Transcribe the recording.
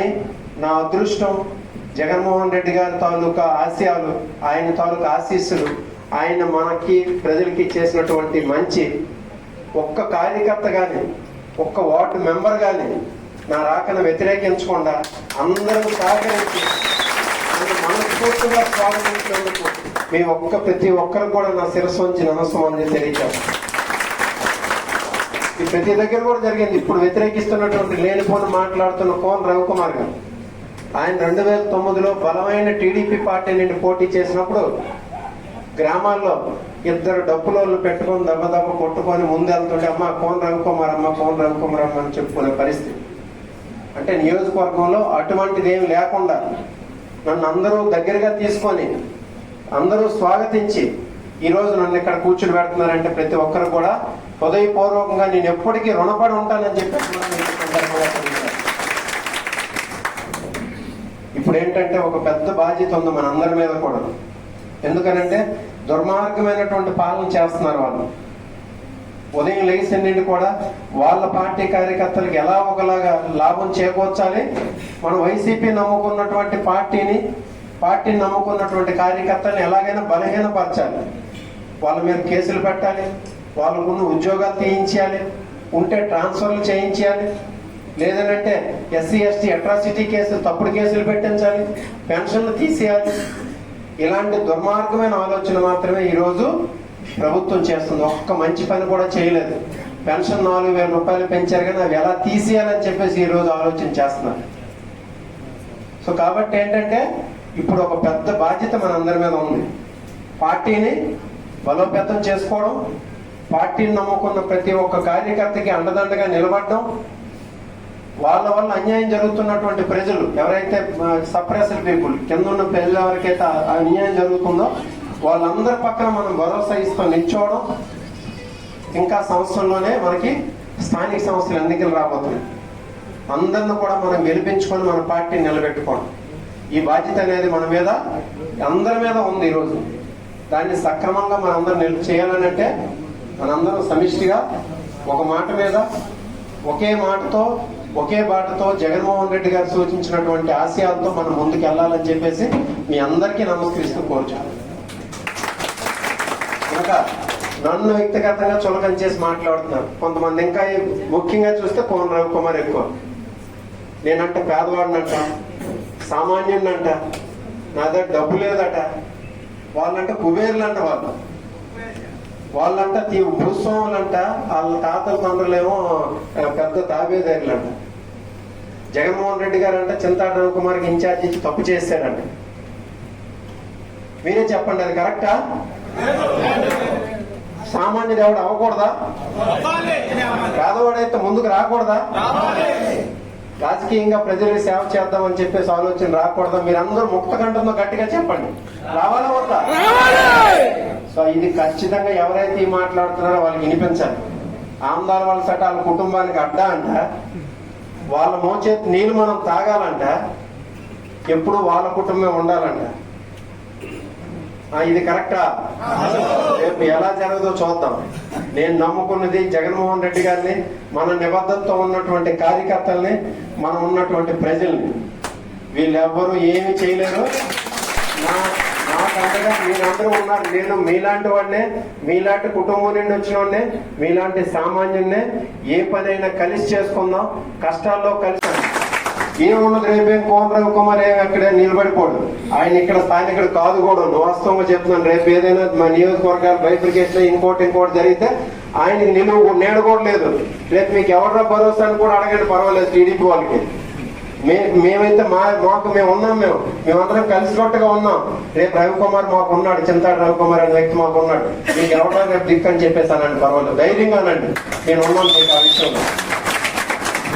కానీ నా అదృష్టం జగన్మోహన్ రెడ్డి గారి తాలూకా ఆశయాలు ఆయన తాలూకా ఆశీస్సులు ఆయన మనకి ప్రజలకి చేసినటువంటి మంచి ఒక్క కార్యకర్త కానీ ఒక్క వార్డు మెంబర్ కానీ నా రాకను వ్యతిరేకించకుండా అందరూ సహకరించి మనస్ఫూర్తిగా స్వాగతించినందుకు మీ ఒక్క ప్రతి ఒక్కరు కూడా నా శిరస్సు నుంచి నమస్కారం తెలియజేస్తాను. ఈ ప్రతి దగ్గర కూడా జరిగింది. ఇప్పుడు వ్యతిరేకిస్తున్నటువంటి లేనిపోని మాట్లాడుతున్న కోన్ రవికుమార్ గారు. ఆయన రెండు వేల తొమ్మిదిలో బలమైన టీడీపీ పార్టీ నుండి పోటీ చేసినప్పుడు గ్రామాల్లో ఇద్దరు డబ్బులోళ్ళు పెట్టుకొని దెబ్బ దెబ్బ కొట్టుకొని ముందెళ్తుంటే అమ్మ కోన్ రవికుమార్ అమ్మ కోన్ రవికుమార్ అమ్మ అని చెప్పుకునే పరిస్థితి. అంటే నియోజకవర్గంలో అటువంటిది ఏమి లేకుండా నన్ను అందరూ దగ్గరగా తీసుకొని అందరూ స్వాగతించి ఈరోజు నన్ను ఇక్కడ కూర్చుని పెడుతున్నారంటే ప్రతి ఒక్కరు కూడా హృదయపూర్వకంగా నేను ఎప్పటికీ రుణపడి ఉంటానని చెప్పేసి ఇప్పుడు ఏంటంటే ఒక పెద్ద బాధ్యత ఉంది మన అందరి మీద కూడా. ఎందుకనంటే దుర్మార్గమైనటువంటి పాలన చేస్తున్నారు వాళ్ళు. ఉదయం లేచినండి కూడా వాళ్ళ పార్టీ కార్యకర్తలకు ఎలా ఒకలాగా లాభం చేకూర్చాలి? మనం వైసీపీ నమ్ముకున్నటువంటి పార్టీని పార్టీని నమ్ముకున్నటువంటి కార్యకర్తలను ఎలాగైనా బలహీనపరచాలి. వాళ్ళ మీద కేసులు పెట్టాలి. వాళ్ళకున్న ఉద్యోగాలు తీయించాలి ఉంటే ట్రాన్స్ఫర్లు చేయించాలి లేదనంటే ఎస్సీ ఎస్టీ అట్రాసిటీ కేసులు తప్పుడు కేసులు పెట్టించాలి పెన్షన్లు తీసేయాలి. ఇలాంటి దుర్మార్గమైన ఆలోచన మాత్రమే ఈరోజు ప్రభుత్వం చేస్తుంది. ఒక్క మంచి పని కూడా చేయలేదు. పెన్షన్ నాలుగు వేల రూపాయలు పెంచారు కానీ అవి ఎలా తీసేయాలని చెప్పేసి ఈరోజు ఆలోచన చేస్తున్నారు. సో కాబట్టి ఏంటంటే ఇప్పుడు ఒక పెద్ద బాధ్యత మనందరి మీద ఉంది. పార్టీని బలోపేతం చేసుకోవడం పార్టీని నమ్ముకున్న ప్రతి ఒక్క కార్యకర్తకి అండదండగా నిలబడడం వాళ్ళ వల్ల అన్యాయం జరుగుతున్నటువంటి ప్రజలు ఎవరైతే సప్రెస్డ్ పీపుల్ కింద ఉన్న ప్రజలు ఎవరికైతే అన్యాయం జరుగుతుందో వాళ్ళందరి పక్కన మనం భరోసా ఇస్తూ నిల్చోవడం ఇంకా సంవత్సరంలోనే మనకి స్థానిక సంస్థలు ఎన్నికలు రాబోతున్నాయి. అందరిని కూడా మనం గెలిపించుకొని మన పార్టీని నిలబెట్టుకోవడం. ఈ బాధ్యత అనేది మన మీద అందరి మీద ఉంది ఈరోజు. దాన్ని సక్రమంగా మనందరం నిలుపు చేయాలని అంటే మనందరం సమిష్టిగా ఒక మాట మీద ఒకే మాటతో ఒకే బాటతో జగన్మోహన్ రెడ్డి గారు సూచించినటువంటి ఆశయాలతో మనం ముందుకు వెళ్ళాలని చెప్పేసి మీ అందరికీ నమస్కరిస్తూ కోరుచాను ఇంకా నన్ను వ్యక్తిగతంగా చులకం చేసి మాట్లాడుతున్నారు. కొంతమంది ఇంకా ముఖ్యంగా చూస్తే కోన రవికుమార్ ఎక్కువ. నేనంట పేదవాడినంట సామాన్యుడినంట నా దగ్గర డబ్బు లేదట. వాళ్ళంట కుబేర్లంట వాళ్ళు. వాళ్ళంట తీ- భూస్వాములంట వాళ్ళ తాతల తండ్రులేమో పెద్ద తాబేదారులంట. జగన్మోహన్ రెడ్డి గారు అంట చింతాడ కుమార్కి ఇన్ఛార్జ్ ఇచ్చి తప్పు చేశారంట. మీరే చెప్పండి అది కరెక్టా? సామాన్యుడు ఎవడు అవ్వకూడదా? పేదవాడైతే ముందుకు రాకూడదా? రాజకీయంగా ప్రజలకు సేవ చేద్దామని చెప్పేసి ఆలోచన రాకూడదా? మీరందరూ ముక్త కంఠంతో గట్టిగా చెప్పండి. రావాలా వద్దా? ఇది ఖచ్చితంగా ఎవరైతే ఈ మాట్లాడుతున్నారో వాళ్ళకి వినిపించాలి ఆమ్దాల వాళ్ళ సట వాళ్ళ కుటుంబానికి అడ్డా అంట. వాళ్ళ మోచేతి నీళ్ళు మనం తాగాలంట. ఎప్పుడు వాళ్ళ కుటుంబమే ఉండాలంట. ఇది కరెక్టా? రేపు ఎలా జరగదో చూద్దాం. నేను నమ్ముకున్నది జగన్మోహన్ రెడ్డి గారిని మన నిబద్ధతతో ఉన్నటువంటి కార్యకర్తల్ని మనం ఉన్నటువంటి ప్రజల్ని. వీళ్ళెవ్వరూ ఏమి చేయలేరు. నా నాకు మీరందరూ ఉన్నారు. నేను మీలాంటి వాడినే మీలాంటి కుటుంబం నుండి వచ్చిన వాడినే మీలాంటి సామాన్యున్నే ఏ పనైనా కలిసి చేసుకుందాం. కష్టాల్లో కలిసి ఏమున్నది రేపేం కోన రవికుమార్ ఏమి అక్కడే నిలబడిపోడు. ఆయన ఇక్కడ స్థానికుడు కాదు కూడా. వాస్తవంగా చెప్తున్నాను. రేపు ఏదైనా మా నియోజకవర్గాలు బైఫికేషన్ ఇంకోటి ఇంకోటి జరిగితే ఆయనకి నిలువు నేడు కూడా లేదు. రేపు మీకు ఎవరి భరోసా అని కూడా అడగండి పర్వాలేదు టీడీపీ వాళ్ళకి. మే మేమైతే మా మాకు మేము ఉన్నాం మేము. మేమందరం కలిసికట్టుగా ఉన్నాం. రేపు రవికుమార్ మాకు ఉన్నాడు చింతాడు రవికుమార్ అనే వ్యక్తి మాకు ఉన్నాడు. మీకు ఎవరో రేపు దిక్కు అని చెప్పేసానండి పర్వాలేదు. ధైర్యంగానండి నేను ఉన్నాను మీకు ఆ విషయంలో.